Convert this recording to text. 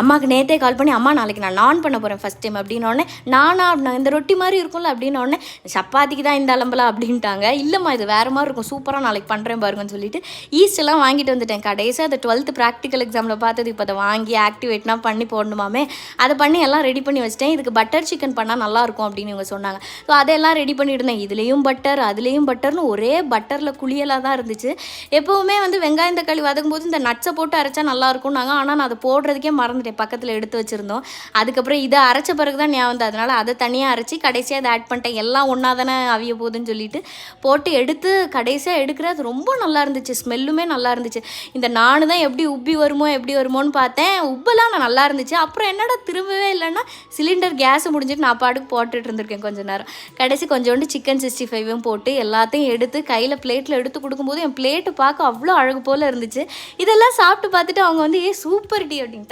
அம்மாவுக்கு நேற்றே கால் பண்ணி அம்மா நாளைக்கு நான் நான் பண்ண போகிறேன் ஃபஸ்ட் டைம் அப்படின்னோடனே நானா அப்படின்னா இந்த ரொட்டி மாதிரி இருக்கும்ல அப்படின்னோடனே சப்பாத்திக்கு தான் இந்த அலம்பலா அப்படின்ட்டாங்க. இல்லைம்மா இது வேறு மாதிரி இருக்கும். சூப்பராக நாளைக்கு பண்ணுறேன் பாருங்கன்னு சொல்லிட்டு ஈஸ்ட் எல்லாம் வாங்கிட்டு வந்துட்டேன். கடைசியாக அதை டுவெல்த்து ப்ராக்டிக்கல் எக்ஸாமில் பார்த்தது இப்போ அதை வாங்கி ஆக்டிவேட்னா பண்ணி போடணுமாமே. அதை பண்ணி எல்லாம் ரெடி பண்ணி வச்சிட்டேன். இதுக்கு பட்டர் சிக்கன் பண்ணால் நல்லாயிருக்கும் அப்படின்னு இவங்க சொன்னாங்க. ஸோ அதெல்லாம் ரெடி பண்ணியிருந்தேன் இதுலேயும் பட்டர் அதுலேயும் பட்டர்னு ஒரே பட்டரில் குளியலாக தான் இருந்துச்சு. எப்போவுமே வந்து வெங்காயம் தக்காளி வதக்கும் போது இந்த நட்ஸை போட்டு அரைச்சா நல்லா இருக்கும்னாங்க. ஆனால் நான் அதை போடுறதுக்கே மறந்துட்டேன் பக்கத்தில் எடுத்து வச்சுருந்தோம். அதுக்கப்புறம் இதை அரைச்ச பிறகு தான் ஞாபகம் வந்து அதனால் அதை தனியாக அரைச்சி கடைசியாக அதை ஆட் பண்ணிட்டேன். எல்லாம் ஒன்றா தானே அவிய போகுதுன்னு சொல்லிட்டு போட்டு எடுத்து கடைசியாக எடுக்கிறது ரொம்ப நல்லா இருந்துச்சு. ஸ்மெல்லுமே நல்லா இருந்துச்சு. இந்த நானு தான் எப்படி உப்பி வருமோ எப்படி வருமோன்னு பார்த்தேன். உப்பெல்லாம் நான் நல்லா இருந்துச்சு. அப்புறம் என்னடா திரும்பவே இல்லைன்னா சிலிண்டர் கேஸ் முடிஞ்சிட்டு நான் பாட்டுக்கு போட்டுட்டு இருந்திருக்கேன் கொஞ்ச நேரம். கடைசி கொஞ்சோண்டு சிக்கன் சிக்ஸ்டி ஃபைவும் போட்டு எல்லாத்தையும் எடுத்து கையில் பிளேட்டில் எடுத்து கொடுக்கும்போது என் பிளேட்டு பார்க்க அவ்வளோ அழகு போல் இருந்துச்சு. இதெல்லாம் சாப்பிட்டு பார்த்துட்டு அவங்க வந்து ஏ சூப்பர் டி அப்படின்ட்டு